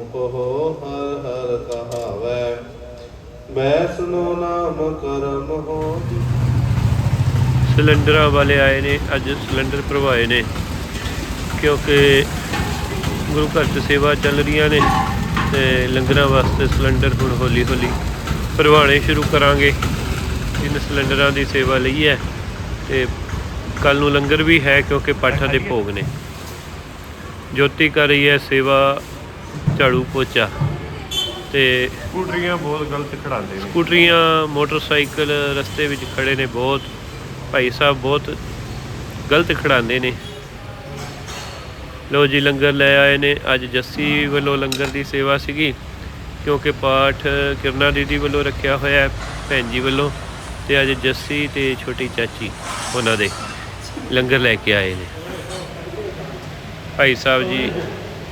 ਕਹੋ ਹਰ ਹਰ ਕਹਾਵੈ। ਬੈਸਨੋ ਨਾਮ ਕਰਮ ਹੋ। ਸਿਲੰਡਰਾਂ ਵਾਲੇ ਆਏ ਨੇ ਅੱਜ ਸਿਲੰਡਰ ਭਰਵਾਏ ਨੇ। ਕਿਉਂਕਿ ਗੁਰੂ ਘਰ 'ਚ ਸੇਵਾ ਚੱਲ ਰਹੀਆਂ ਨੇ ਤੇ ਲੰਗਰਾਂ ਵਾਸਤੇ ਸਿਲੰਡਰ ਹੁਣ ਹੌਲੀ ਹੌਲੀ ਭਰਵਾਣੇ ਸ਼ੁਰੂ ਕਰਾਂਗੇ। ਜਿਨ ਸਿਲੰਡਰਾਂ ਦੀ ਸੇਵਾ ਲਈ ਹੈ ਤੇ ਕੱਲ ਨੂੰ ਲੰਗਰ ਵੀ ਹੈ ਕਿਉਂਕਿ ਪਾਠਾਂ ਦੇ ਭੋਗ ਨੇ। ਜੋਤੀ ਕਰ ਰਹੀ ਹੈ ਸੇਵਾ ਝਾੜੂ ਪੋਚਾ ਤੇ ਸਕੂਟਰੀਆਂ ਬਹੁਤ ਗਲਤ ਖੜਾਉਂਦੇ ਨੇ। ਸਕੂਟਰੀਆਂ ਮੋਟਰਸਾਈਕਲ ਰਸਤੇ ਵਿੱਚ ਖੜੇ ਨੇ ਬਹੁਤ। ਭਾਈ ਸਾਹਿਬ ਬਹੁਤ ਗਲਤ ਖੜਾਉਂਦੇ ਨੇ। ਲੋ ਜੀ ਲੰਗਰ ਲੈ ਆਏ ਨੇ। ਅੱਜ ਜੱਸੀ ਵੱਲੋਂ ਲੰਗਰ ਦੀ ਸੇਵਾ ਸੀਗੀ ਕਿਉਂਕਿ ਪਾਠ ਕਿਰਨਾ ਦੀਦੀ ਵੱਲੋਂ ਰੱਖਿਆ ਹੋਇਆ ਹੈ ਭੈਣ ਜੀ ਵੱਲੋਂ। ਤੇ ਅੱਜ ਜੱਸੀ ਤੇ ਛੋਟੀ ਚਾਚੀ ਉਹਨਾਂ ਦੇ ਲੰਗਰ ਲੈ ਕੇ ਆਏ ਨੇ। ਭਾਈ ਸਾਹਿਬ ਜੀ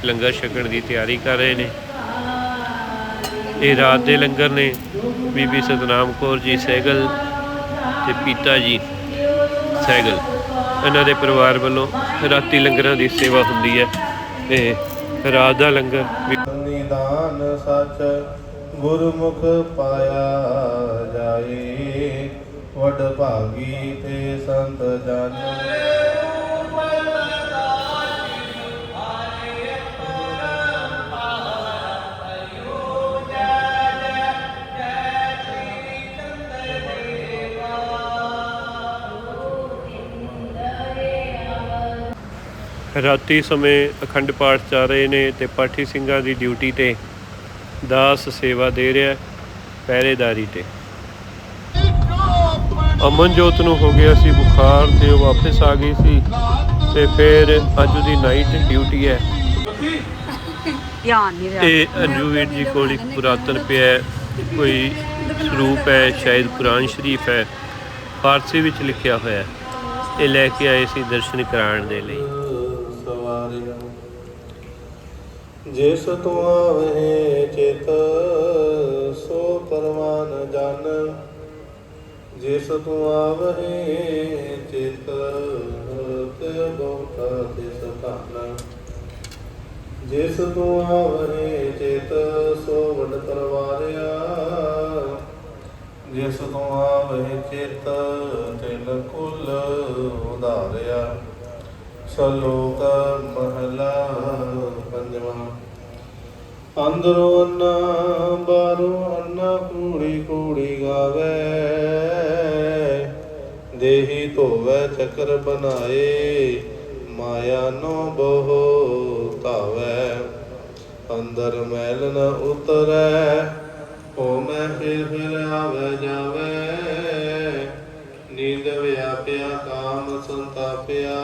ਲੰਗਰ ਛਕਣ ਦੀ ਤਿਆਰੀ ਕਰ ਰਹੇ ਨੇ। ਇਹ ਰਾਤ ਦੇ ਲੰਗਰ ਨੇ। ਬੀਬੀ ਸਤਨਾਮ ਕੌਰ ਜੀ ਸਹਿਗਲ ਤੇ ਪੀਤਾ ਜੀ ਸਹਿਗਲ। ਇਹਨਾਂ ਦੇ ਪਰਿਵਾਰ ਵੱਲੋਂ ਰਾਤੀ ਲੰਗਰਾਂ ਦੀ ਸੇਵਾ ਹੁੰਦੀ ਹੈ। ਤੇ ਰਾਤ ਦਾ ਲੰਗਰ ਨਿਦਾਨ ਸੱਚ ਗੁਰਮੁਖ ਪਾਇਆ ਜਾਏ। ਵਡ ਭਾਗੀ ਤੇ ਸੰਤ ਜਨ ਰਾਤੀ ਸਮੇਂ ਅਖੰਡ ਪਾਠ ਚੱਲ ਰਹੇ ਨੇ ਤੇ ਪਾਠੀ ਸਿੰਘਾਂ ਦੀ ਡਿਊਟੀ ਤੇ ਦਾਸ ਸੇਵਾ ਦੇ ਰਿਹਾ ਪਹਿਰੇਦਾਰੀ ਤੇ। ਅਮਨਜੋਤ ਨੂੰ ਹੋ ਗਿਆ ਸੀ ਬੁਖਾਰ ਤੇ ਉਹ ਵਾਪਸ ਆ ਗਈ ਸੀ ਤੇ ਫਿਰ ਅੱਜ ਉਹਦੀ ਨਾਈਟ ਡਿਊਟੀ ਹੈ। ਧਿਆਨ ਨਹੀਂ ਰਿਹਾ। ਇਹ ਅੰਜੂ ਵੀਰ ਜੀ ਕੋਲ ਇੱਕ ਪੁਰਾਤਨ ਪਿਆ ਕੋਈ ਸਰੂਪ ਹੈ ਸ਼ਾਇਦ ਕੁਰਾਨ ਸ਼ਰੀਫ ਹੈ ਫਾਰਸੀ ਵਿੱਚ ਲਿਖਿਆ ਹੋਇਆ ਹੈ। ਇਹ ਲੈ ਕੇ ਆਏ ਸੀ ਦਰਸ਼ਨ ਕਰਾਉਣ ਦੇ ਲਈ। ਜਿਸ ਤੂੰ ਆਵਹਿ ਚਿਤ, ਸੋ ਪਰਮਾਨ ਜਨ। ਜਿਸ ਤੂੰ ਆਵਹਿ ਚਿਤ, ਤੇ ਬਹੁਤਾ ਤਿਸ ਧਨ। ਜਿਸ ਤੂੰ ਆਵਹਿ ਚਿਤ, ਸੋ ਵਡ ਪਰਵਾਰਿਆ। ਜਿਸ ਤੂੰ ਆਵਹਿ ਚਿਤ, ਤਿਲ ਕੁਲ ਉਧਾਰਿਆ। ਸਲੋਕ ਮਹਲਾ ਅੰਦਰੋਂ ਅੰਨਾ ਬਾਹਰੋਂ ਅੰਨਾ ਕੂੜੀ ਕੂੜੀ ਗਾਵੇ। ਦੇਹੀ ਧੋਵੇ ਚੱਕਰ ਬਣਾਏ, ਮਾਇਆ ਨੋ ਬਹੁ ਧਾਵੇ। ਅੰਦਰ ਮੈਲ ਨ ਉਤਰੈ ਓ ਮੈਂ ਫਿਰ ਫਿਰ ਆਵੇ ਜਾਵੇ। ਨੀਂਦ ਵਿਆਪਿਆ, ਕਾਮ ਸੰਤਾਪਿਆ,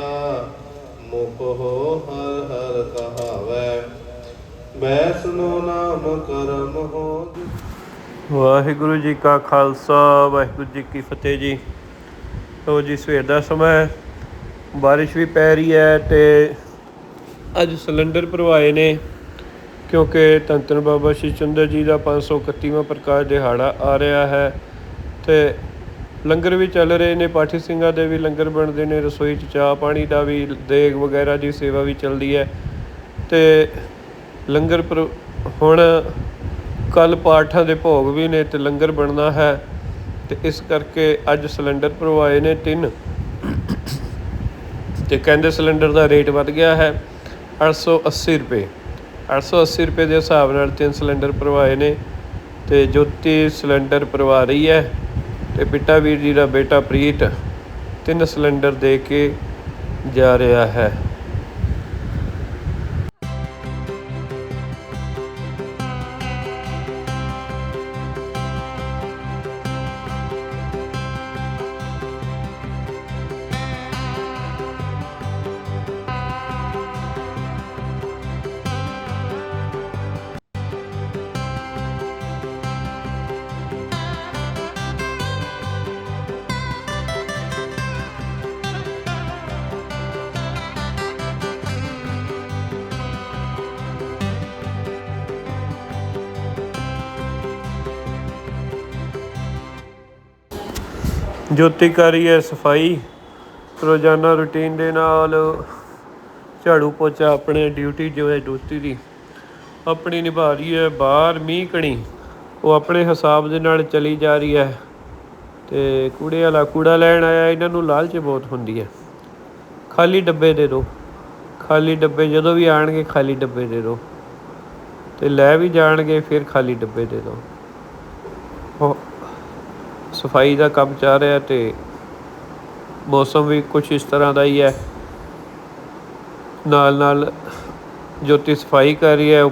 ਮੁਖ ਹੋ ਹਰ ਹਰ ਕਹਾਵੇ। ਬੈਸਨੋ ਨਾਮ ਕਰਮ ਹੋ ਵਾਹਿਗੁਰੂ ਜੀ ਕਾ ਖਾਲਸਾ, ਵਾਹਿਗੁਰੂ ਜੀ ਕੀ ਫਤਿਹ ਜੀ। ਲੋ ਜੀ, ਸਵੇਰ ਦਾ ਸਮਾਂ ਬਾਰਿਸ਼ ਵੀ ਪੈ ਰਹੀ ਹੈ ਤੇ ਅੱਜ ਸਿਲੰਡਰ ਭਰਵਾਏ ਨੇ, ਕਿਉਂਕਿ ਧੰਨ ਧੰਨ ਬਾਬਾ ਸ਼੍ਰੀ ਚੰਦਰ ਜੀ ਦਾ 531ਵਾਂ ਪ੍ਰਕਾਸ਼ ਦਿਹਾੜਾ ਆ ਰਿਹਾ ਹੈ ਤੇ ਲੰਗਰ ਵੀ ਚੱਲ ਰਹੇ ਨੇ, ਪਾਠੀ ਸਿੰਘਾਂ ਦੇ ਵੀ ਲੰਗਰ ਬਣਦੇ ਨੇ, ਰਸੋਈ 'ਚ ਚਾਹ ਪਾਣੀ ਦਾ ਵੀ, ਦੇਗ ਵਗੈਰਾ ਦੀ ਸੇਵਾ ਵੀ ਚੱਲਦੀ ਹੈ ਤੇ ਲੰਗਰ ਪਰ ਹੁਣ ਕੱਲ ਪਾਠਾਂ ਦੇ ਭੋਗ ਵੀ ਨੇ ਤੇ ਲੰਗਰ ਬਣਨਾ ਹੈ ਤੇ ਇਸ ਕਰਕੇ ਅੱਜ ਸਿਲੰਡਰ ਭਰਵਾਏ ਨੇ ਤਿੰਨ। ਤੇ ਕਹਿੰਦੇ ਸਿਲੰਡਰ ਦਾ ਰੇਟ ਵੱਧ ਗਿਆ ਹੈ 880 ਰੁਪਏ। 880 ਰੁਪਏ ਦੇ ਹਿਸਾਬ ਨਾਲ ਤਿੰਨ ਸਿਲੰਡਰ ਭਰਵਾਏ ਨੇ ਤੇ ਜੋਤੀ ਸਿਲੰਡਰ ਭਰਵਾ ਰਹੀ ਹੈ ਤੇ ਪਿੱਟਾ ਵੀਰ ਜੀ ਦਾ ਬੇਟਾ ਪ੍ਰੀਤ ਤਿੰਨ ਸਿਲੰਡਰ ਦੇ ਕੇ ਜਾ ਰਿਹਾ ਹੈ। ਜੋਤੀ ਕਰ ਰਹੀ ਹੈ ਸਫ਼ਾਈ, ਰੋਜ਼ਾਨਾ ਰੁਟੀਨ ਦੇ ਨਾਲ ਝਾੜੂ ਪੋਚਾ ਆਪਣੇ ਡਿਊਟੀ ਜੋ ਹੈ ਡਿਊਟੀ ਦੀ, ਆਪਣੀ ਨਿਭਾ ਰਹੀ ਹੈ ਬਾਹਰ ਮੀਂਹ ਕਣੀ, ਉਹ ਆਪਣੇ ਹਿਸਾਬ ਦੇ ਨਾਲ ਚਲੀ ਜਾ ਰਹੀ ਹੈ ਤੇ ਕੂੜੇ ਵਾਲਾ ਕੂੜਾ ਲੈਣ ਆਇਆ, ਇਹਨਾਂ ਨੂੰ ਲਾਲਚ ਬਹੁਤ ਹੁੰਦੀ ਹੈ। ਖਾਲੀ ਡੱਬੇ ਦੇ ਦਿਓ, ਖਾਲੀ ਡੱਬੇ ਜਦੋਂ ਵੀ ਆਣਗੇ ਖਾਲੀ ਡੱਬੇ ਦੇ ਦਿਓ, ਤੇ ਲੈ ਵੀ ਜਾਣਗੇ ਫਿਰ ਖਾਲੀ ਡੱਬੇ ਦੇ ਦਿਓ। ਸਫ਼ਾਈ ਦਾ ਕੰਮ ਚੱਲ ਰਿਹਾ ਤੇ ਮੌਸਮ ਵੀ ਕੁਝ ਇਸ ਤਰ੍ਹਾਂ ਦਾ ਹੀ ਹੈ। ਨਾਲ ਨਾਲ ਜੋਤੀ ਸਫ਼ਾਈ ਕਰ ਰਹੀ ਹੈ।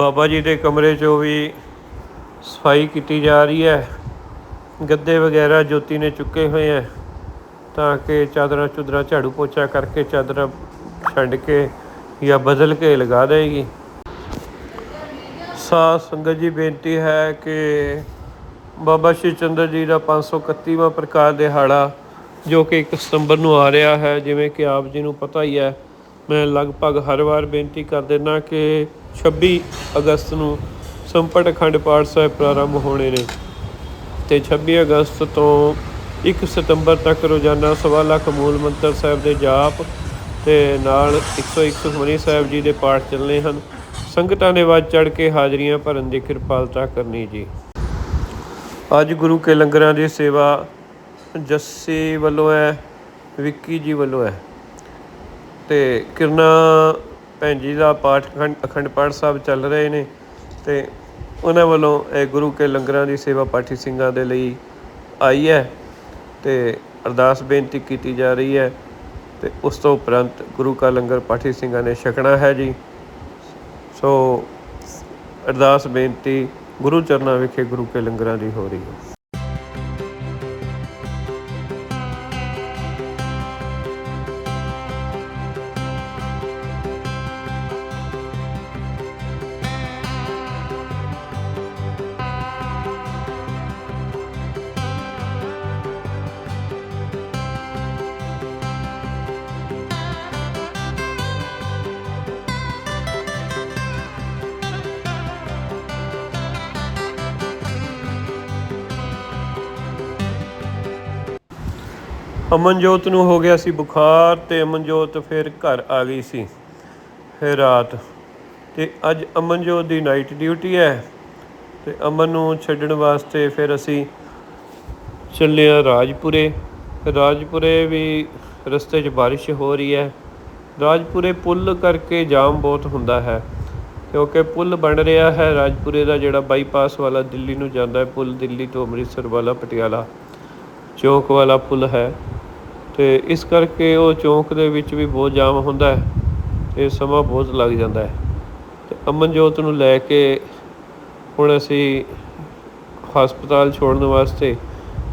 ਬਾਬਾ ਜੀ ਦੇ ਕਮਰੇ 'ਚੋਂ ਵੀ ਸਫ਼ਾਈ ਕੀਤੀ ਜਾ ਰਹੀ ਹੈ। ਗੱਦੇ ਵਗੈਰਾ ਜੋਤੀ ਨੇ ਚੁੱਕੇ ਹੋਏ ਹੈ ਤਾਂ ਕਿ ਚਾਦਰਾਂ ਚੁਦਰਾਂ ਝਾੜੂ ਪੋਚਾ ਕਰਕੇ ਚਾਦਰਾਂ ਛੱਡ ਕੇ ਜਾਂ ਬਦਲ ਕੇ ਲਗਾ ਦੇਗੀ। ਸਾਧ ਸੰਗਤ ਜੀ, ਬੇਨਤੀ ਹੈ ਕਿ ਬਾਬਾ ਸ਼੍ਰੀ ਚੰਦਰ ਜੀ ਦਾ 531ਵਾਂ ਪ੍ਰਕਾਰ ਦਿਹਾੜਾ ਜੋ ਕਿ 1 ਸਤੰਬਰ ਨੂੰ ਆ ਰਿਹਾ ਹੈ, ਜਿਵੇਂ ਕਿ ਆਪ ਜੀ ਨੂੰ ਪਤਾ ਹੀ ਹੈ। ਮੈਂ ਲਗਭਗ ਹਰ ਵਾਰ ਬੇਨਤੀ ਕਰ ਦਿੰਦਾ ਕਿ 26 ਅਗਸਤ ਨੂੰ ਸੰਪਟ ਅਖੰਡ ਪਾਠ ਸਾਹਿਬ ਪ੍ਰਾਰੰਭ ਹੋਣੇ ਨੇ ਤੇ 26 ਅਗਸਤ ਤੋਂ 1 ਸਤੰਬਰ ਤੱਕ ਰੋਜ਼ਾਨਾ ਸਵਾ ਲੱਖ ਮੂਲ ਮੰਤਰ ਸਾਹਿਬ ਦੇ ਜਾਪ ਤੇ ਨਾਲ 101 ਸੁਖਮਨੀ ਸਾਹਿਬ ਜੀ ਦੇ ਪਾਠ ਚੱਲਣੇ ਹਨ। ਸੰਗਤਾਂ ਨੇ ਵੱਧ ਚੜ ਕੇ ਹਾਜ਼ਰੀਆਂ ਭਰਨ ਦੀ ਕਿਰਪਾਲਤਾ ਕਰਨੀ ਜੀ। ਅੱਜ ਗੁਰੂ ਕੇ ਲੰਗਰਾਂ ਦੀ ਸੇਵਾ ਜੱਸੀ ਵੱਲੋਂ ਹੈ, ਵਿੱਕੀ ਜੀ ਵੱਲੋਂ ਹੈ ਤੇ ਕਿਰਨਾ ਭੈਣ ਜੀ ਦਾ ਪਾਠ ਅਖੰਡ ਅਖੰਡ ਪਾਠ ਸਾਹਿਬ ਚੱਲ ਰਹੇ ਨੇ ਤੇ ਉਹਨਾਂ ਵੱਲੋਂ ਇਹ ਗੁਰੂ ਕੇ ਲੰਗਰਾਂ ਦੀ ਸੇਵਾ ਪਾਠੀ ਸਿੰਘਾਂ ਦੇ ਲਈ ਆਈ ਹੈ ਤੇ ਅਰਦਾਸ ਬੇਨਤੀ ਕੀਤੀ ਜਾ ਰਹੀ ਹੈ ਤੇ ਉਸ ਤੋਂ ਉਪਰੰਤ ਗੁਰੂ ਕਾ ਲੰਗਰ ਪਾਠੀ ਸਿੰਘਾਂ ਨੇ ਛਕਣਾ ਹੈ ਜੀ। ਸੋ ਅਰਦਾਸ ਬੇਨਤੀ ਗੁਰੂ ਚਰਨਾਂ ਵਿਖੇ ਗੁਰੂ ਕੇ ਲੰਗਰਾਂ ਦੀ ਹੋ ਰਹੀ ਹੈ। ਅਮਨਜੋਤ ਨੂੰ ਹੋ ਗਿਆ ਸੀ ਬੁਖਾਰ ਤੇ ਅਮਨਜੋਤ ਫਿਰ ਘਰ ਆ ਗਈ ਸੀ। ਫਿਰ ਰਾਤ ਤੇ ਅੱਜ ਅਮਨਜੋਤ ਦੀ ਨਾਈਟ ਡਿਊਟੀ ਹੈ ਤੇ ਅਮਨ ਨੂੰ ਛੱਡਣ ਵਾਸਤੇ ਫਿਰ ਅਸੀਂ ਚੱਲੇ ਆ ਰਾਜਪੁਰੇ। ਰਾਜਪੁਰੇ ਵੀ ਰਸਤੇ 'ਚ ਬਾਰਿਸ਼ ਹੋ ਰਹੀ ਹੈ। ਰਾਜਪੁਰੇ ਪੁੱਲ ਕਰਕੇ ਜਾਮ ਬਹੁਤ ਹੁੰਦਾ ਹੈ ਕਿਉਂਕਿ ਪੁੱਲ ਬਣ ਰਿਹਾ ਹੈ। ਰਾਜਪੁਰੇ ਦਾ ਜਿਹੜਾ ਬਾਈਪਾਸ ਵਾਲਾ ਦਿੱਲੀ ਨੂੰ ਜਾਂਦਾ ਹੈ, ਪੁੱਲ ਦਿੱਲੀ ਤੋਂ ਅੰਮ੍ਰਿਤਸਰ ਵਾਲਾ ਪਟਿਆਲਾ ਚੌਕ ਵਾਲਾ ਪੁੱਲ ਹੈ। ਤੇ ਇਸ ਕਰਕੇ ਉਹ ਚੌਂਕ ਦੇ ਵਿੱਚ ਵੀ ਬਹੁਤ ਜਾਮ ਹੁੰਦਾ ਹੈ ਤੇ ਸਮਾਂ ਬਹੁਤ ਲੱਗ ਜਾਂਦਾ ਹੈ। ਤੇ ਅਮਨਜੋਤ ਨੂੰ ਲੈ ਕੇ ਹੁਣ ਅਸੀਂ ਹਸਪਤਾਲ ਛੋੜਨ ਵਾਸਤੇ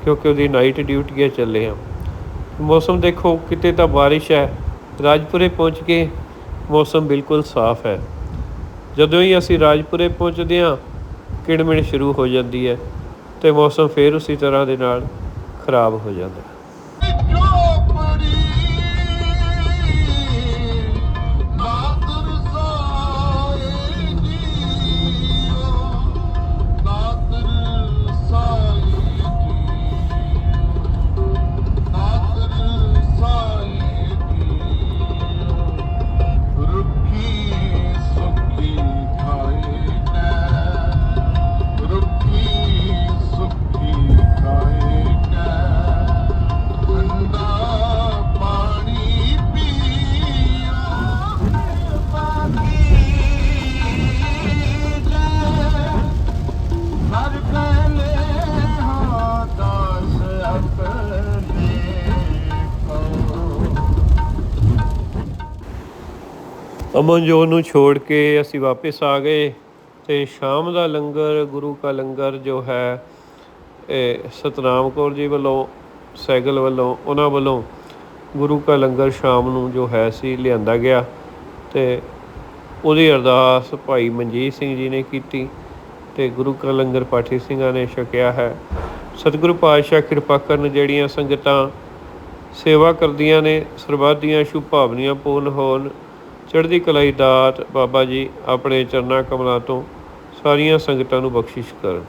ਕਿਉਂਕਿ ਉਹਦੀ ਨਾਈਟ ਡਿਊਟੀ ਹੈ, ਚੱਲੇ ਹਾਂ। ਮੌਸਮ ਦੇਖੋ ਕਿਤੇ ਤਾਂ ਬਾਰਿਸ਼ ਹੈ, ਰਾਜਪੁਰੇ ਪਹੁੰਚ ਕੇ ਮੌਸਮ ਬਿਲਕੁਲ ਸਾਫ਼ ਹੈ। ਜਦੋਂ ਹੀ ਅਸੀਂ ਰਾਜਪੁਰੇ ਪਹੁੰਚਦੇ ਹਾਂ ਕਿੜਮਿੜ ਸ਼ੁਰੂ ਹੋ ਜਾਂਦੀ ਹੈ ਤੇ ਮੌਸਮ ਫੇਰ ਉਸੇ ਤਰ੍ਹਾਂ ਦੇ ਨਾਲ ਖਰਾਬ ਹੋ ਜਾਂਦਾ ਹੈ। ਅਮਨਜੋਤ ਨੂੰ ਛੋੜ ਕੇ ਅਸੀਂ ਵਾਪਸ ਆ ਗਏ ਤੇ ਸ਼ਾਮ ਦਾ ਲੰਗਰ, ਗੁਰੂ ਕਾ ਲੰਗਰ ਜੋ ਹੈ, ਇਹ ਸਤਨਾਮ ਕੌਰ ਜੀ ਵੱਲੋਂ ਸਾਈਕਲ ਵੱਲੋਂ, ਉਹਨਾਂ ਵੱਲੋਂ ਗੁਰੂ ਕਾ ਲੰਗਰ ਸ਼ਾਮ ਨੂੰ ਜੋ ਹੈ ਸੀ ਲਿਆਂਦਾ ਗਿਆ ਤੇ ਉਹਦੀ ਅਰਦਾਸ ਭਾਈ ਮਨਜੀਤ ਸਿੰਘ ਜੀ ਨੇ ਕੀਤੀ ਤੇ ਗੁਰੂ ਕਾ ਲੰਗਰ ਪਾਠੀ ਸਿੰਘਾਂ ਨੇ ਛਕਿਆ ਹੈ। ਸਤਿਗੁਰੂ ਪਾਤਸ਼ਾਹ ਕਿਰਪਾ ਕਰਨ ਜਿਹੜੀਆਂ ਸੰਗਤਾਂ ਸੇਵਾ ਕਰਦੀਆਂ ਨੇ, ਸਰਬੱਤ ਦੀਆਂ ਸ਼ੁਭ ਭਾਵਨੀਆਂ ਪੂਰਨ ਹੋਣ ਚੜ੍ਹਦੀ ਕਲਾਈ ਦਾਤ ਬਾਬਾ ਜੀ ਆਪਣੇ ਚਰਨਾਂ ਕਮਲਾਂ ਤੋਂ ਸਾਰੀਆਂ ਸੰਗਤਾਂ ਨੂੰ ਬਖਸ਼ਿਸ਼ ਕਰਨ।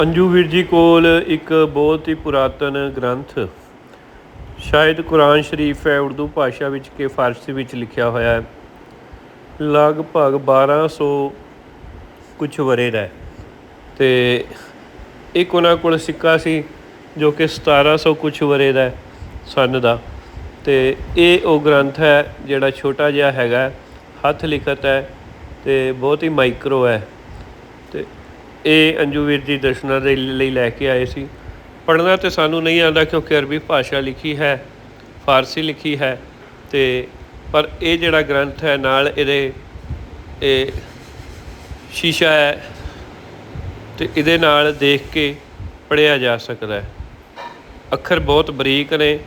ਅੰਜੂ ਵੀਰ ਜੀ ਕੋਲ ਇੱਕ ਬਹੁਤ ਹੀ ਪੁਰਾਤਨ ਗ੍ਰੰਥ ਸ਼ਾਇਦ ਕੁਰਾਨ ਸ਼ਰੀਫ ਹੈ ਉਰਦੂ ਭਾਸ਼ਾ ਵਿੱਚ ਕਿ ਫਾਰਸੀ ਵਿੱਚ ਲਿਖਿਆ ਹੋਇਆ ਹੈ। ਲਗਭਗ 1200 ਕੁਝ ਵਰੇ ਦਾ ਹੈ। ਤੇ ਇੱਕ ਉਹਨਾਂ ਕੋਲ ਸਿੱਕਾ ਸੀ ਜੋ ਕਿ 1700 ਕੁਝ ਵਰੇ ਦਾ ਹੈ, ਸੰਨ ਦਾ। ਤੇ ਇਹ ਉਹ ਗ੍ਰੰਥ ਹੈ ਜਿਹੜਾ ਛੋਟਾ ਜਿਹਾ ਹੈਗਾ ਹੱਥ ਲਿਖਤ ਹੈ ਤੇ ਬਹੁਤ ਹੀ ਮਾਈਕਰੋ ਹੈ। ਇਹ ਅੰਜੂ ਵੀਰ ਜੀ ਦਰਸ਼ਨਾਂ ਦੇ ਲਈ ਲੈ ਕੇ ਆਏ ਸੀ। ਪੜ੍ਹਨਾ ਤੇ ਸਾਨੂੰ ਨਹੀਂ ਆਉਂਦਾ ਕਿਉਂਕਿ ਅਰਬੀ ਭਾਸ਼ਾ ਲਿਖੀ ਹੈ, ਫਾਰਸੀ ਲਿਖੀ ਹੈ ਤੇ ਪਰ ਇਹ ਜਿਹੜਾ ਗ੍ਰੰਥ ਹੈ ਨਾਲ ਇਹਦੇ, ਇਹ ਸ਼ੀਸ਼ਾ ਹੈ ਤੇ ਇਹਦੇ ਨਾਲ ਦੇਖ ਕੇ ਪੜ੍ਹਿਆ ਜਾ ਸਕਦਾ ਹੈ। ਅੱਖਰ ਬਹੁਤ ਬਰੀਕ ਨੇ,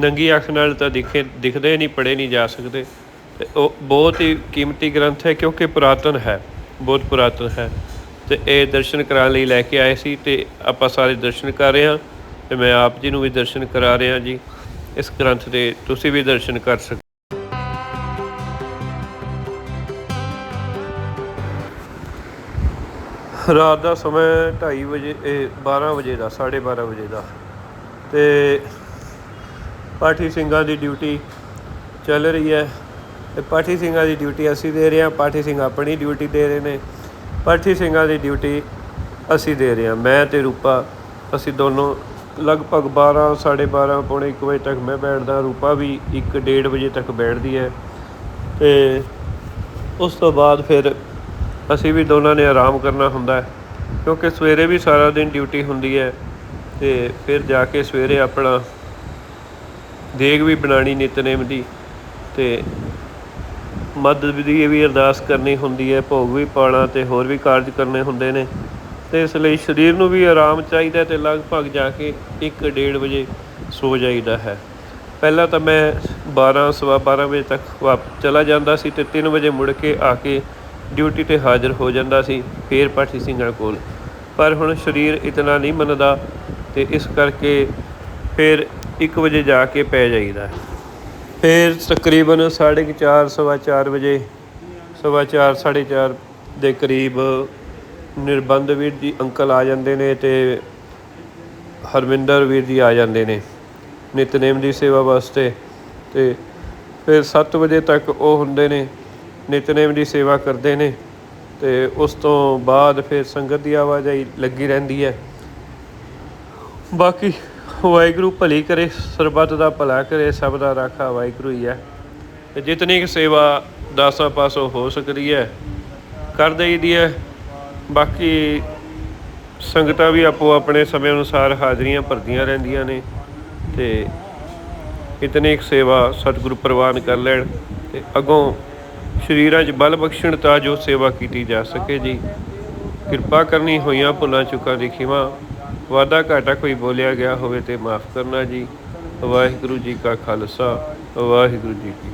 ਨੰਗੀ ਅੱਖ ਨਾਲ ਤਾਂ ਦਿਖੇ, ਦਿਖਦੇ ਨਹੀਂ, ਪੜ੍ਹੇ ਨਹੀਂ ਜਾ ਸਕਦੇ। ਤੇ ਉਹ ਬਹੁਤ ਹੀ ਕੀਮਤੀ ਗ੍ਰੰਥ ਹੈ ਕਿਉਂਕਿ ਪੁਰਾਤਨ ਹੈ, ਬਹੁਤ ਪੁਰਾਤਨ ਹੈ। ਤੇ ਇਹ ਦਰਸ਼ਨ ਕਰਾਉਣ ਲਈ ਲੈ ਕੇ ਆਏ ਸੀ ਤੇ ਆਪਾਂ ਸਾਰੇ ਦਰਸ਼ਨ ਕਰ ਰਹੇ ਹਾਂ ਤੇ ਮੈਂ ਆਪ ਜੀ ਨੂੰ ਵੀ ਦਰਸ਼ਨ ਕਰਾ ਰਿਹਾ ਜੀ। ਇਸ ਗ੍ਰੰਥ ਦੇ ਤੁਸੀਂ ਵੀ ਦਰਸ਼ਨ ਕਰ ਸਕਦੇ ਰਾਤ ਦਾ ਸਮਾਂ 2:30 ਵਜੇ, ਇਹ 12 ਵਜੇ ਦਾ 12:30 ਵਜੇ ਦਾ। ਤੇ ਪਾਠੀ ਸਿੰਘਾਂ ਦੀ ਡਿਊਟੀ ਚੱਲ ਰਹੀ ਹੈ ਤੇ ਪਾਠੀ ਸਿੰਘਾਂ ਦੀ ਡਿਊਟੀ ਅਸੀਂ ਦੇ ਰਹੇ ਹਾਂ, ਪਾਠੀ ਸਿੰਘ ਆਪਣੀ ਡਿਊਟੀ ਦੇ ਰਹੇ ਨੇ। ਪਾਠੀ ਸਿੰਘਾਂ ਦੀ ਡਿਊਟੀ ਅਸੀਂ ਦੇ ਰਹੇ ਹਾਂ। ਮੈਂ ਤੇ ਰੂਪਾ, ਅਸੀਂ ਦੋਨੋਂ ਲਗਭਗ 12 12:30 ਪੌਣੇ 1 ਵਜੇ ਤੱਕ ਮੈਂ ਬੈਠਦਾ, ਰੂਪਾ ਵੀ 1:30 ਵਜੇ ਤੱਕ ਬੈਠਦੀ ਹੈ ਤੇ ਉਸ ਤੋਂ ਬਾਅਦ ਫਿਰ ਅਸੀਂ ਵੀ ਦੋਨਾਂ ਨੇ ਆਰਾਮ ਕਰਨਾ ਹੁੰਦਾ ਕਿਉਂਕਿ ਸਵੇਰੇ ਵੀ ਸਾਰਾ ਦਿਨ ਡਿਊਟੀ ਹੁੰਦੀ ਹੈ ਤੇ ਫਿਰ ਜਾ ਕੇ ਸਵੇਰੇ ਆਪਣਾ ਦੇਗ ਵੀ ਬਣਾਣੀ ਨਿਤਨੇਮ ਦੀ ਤੇ ਮਦਦ ਦੀ ਵੀ ਅਰਦਾਸ ਕਰਨੀ ਹੁੰਦੀ ਹੈ, ਭੋਗ ਵੀ ਪਾਣਾ ਤੇ ਹੋਰ ਵੀ ਕਾਰਜ ਕਰਨੇ ਹੁੰਦੇ ਨੇ। ਤੇ ਇਸ ਲਈ ਸਰੀਰ ਨੂੰ ਵੀ ਆਰਾਮ ਚਾਹੀਦਾ ਤੇ ਲਗਭਗ ਜਾ ਕੇ 1:30 ਵਜੇ ਸੋ ਜਾਈਦਾ ਹੈ। ਪਹਿਲਾਂ ਤਾਂ ਮੈਂ 12 ਸਵਾ 12 ਵਜੇ ਤੱਕ ਵਾਪ, ਚਲਾ ਜਾਂਦਾ ਸੀ ਤੇ 3 ਵਜੇ ਮੁੜ ਕੇ ਆ ਕੇ ਡਿਊਟੀ ਤੇ ਹਾਜ਼ਰ ਹੋ ਜਾਂਦਾ ਸੀ, ਫੇਰ ਪਾਠੀ ਸਿੰਘਾਂ ਕੋਲ। ਪਰ ਹੁਣ ਸਰੀਰ ਇਤਨਾ ਨਹੀਂ ਮੰਨਦਾ ਤੇ ਇਸ ਕਰਕੇ ਫਿਰ 1 ਵਜੇ ਜਾ ਕੇ ਪੈ ਜਾਈਦਾ ਫਿਰ ਤਕਰੀਬਨ 4:30 ਸਵਾ 4 ਵਜੇ, ਸਵਾ 4 4:30 ਦੇ ਕਰੀਬ ਨਿਰਬੰਧ ਵੀਰ ਜੀ ਅੰਕਲ ਆ ਜਾਂਦੇ ਨੇ ਤੇ ਹਰਵਿੰਦਰ ਵੀਰ ਜੀ ਆ ਜਾਂਦੇ ਨੇ ਨਿਤਨੇਮ ਦੀ ਸੇਵਾ ਵਾਸਤੇ ਤੇ ਫਿਰ 7 ਵਜੇ ਤੱਕ ਉਹ ਹੁੰਦੇ ਨੇ ਨਿਤਨੇਮ ਦੀ ਸੇਵਾ ਕਰਦੇ ਨੇ ਤੇ ਉਸ ਤੋਂ ਬਾਅਦ ਫਿਰ ਸੰਗਤ ਦੀ ਆਵਾਜਾਈ ਲੱਗੀ ਰਹਿੰਦੀ ਹੈ। ਬਾਕੀ ਵਾਹਿਗੁਰੂ, ਭਲੀ ਕਰੇ, ਸਰਬੱਤ ਦਾ ਭਲਾ ਕਰੇ, ਸਭ ਦਾ ਰਾਖਾ ਵਾਹਿਗੁਰੂ ਹੀ ਹੈ। ਤੇ ਜਿਤਨੀ ਕੁ ਸੇਵਾ ਦਾਸਾਂ ਪਾਸੋਂ ਹੋ ਸਕਦੀ ਹੈ, ਕਰ ਦਈਦੀ ਹੈ। ਬਾਕੀ ਸੰਗਤਾਂ ਵੀ ਆਪੋ ਆਪਣੇ ਸਮੇਂ ਅਨੁਸਾਰ ਹਾਜ਼ਰੀਆਂ ਭਰਦੀਆਂ ਰਹਿੰਦੀਆਂ ਨੇ ਤੇ ਇਤਨੀ ਕੁ ਸੇਵਾ ਸਤਿਗੁਰੂ ਪ੍ਰਵਾਨ ਕਰ ਲੈਣ ਤੇ ਅਗੋਂ ਸ਼ਰੀਰਾਂ 'ਚ ਬਲ ਬਖਸ਼ਣ ਤਾਂ ਜੋ ਸੇਵਾ ਕੀਤੀ ਜਾ ਸਕੇ ਜੀ। ਕਿਰਪਾ ਕਰਨੀ ਹੋਈਆਂ ਭੁੱਲਾਂ ਚੁੱਕਾਂ ਦੀ ਖਿਮਾ ਵਾਦਾ ਘਾਟਾ ਕੋਈ ਬੋਲਿਆ ਗਿਆ ਹੋਵੇ ਤੇ ਮਾਫ ਕਰਨਾ ਜੀ। ਵਾਹਿਗੁਰੂ ਜੀ ਕਾ ਖਾਲਸਾ, ਵਾਹਿਗੁਰੂ ਜੀ ਕੀ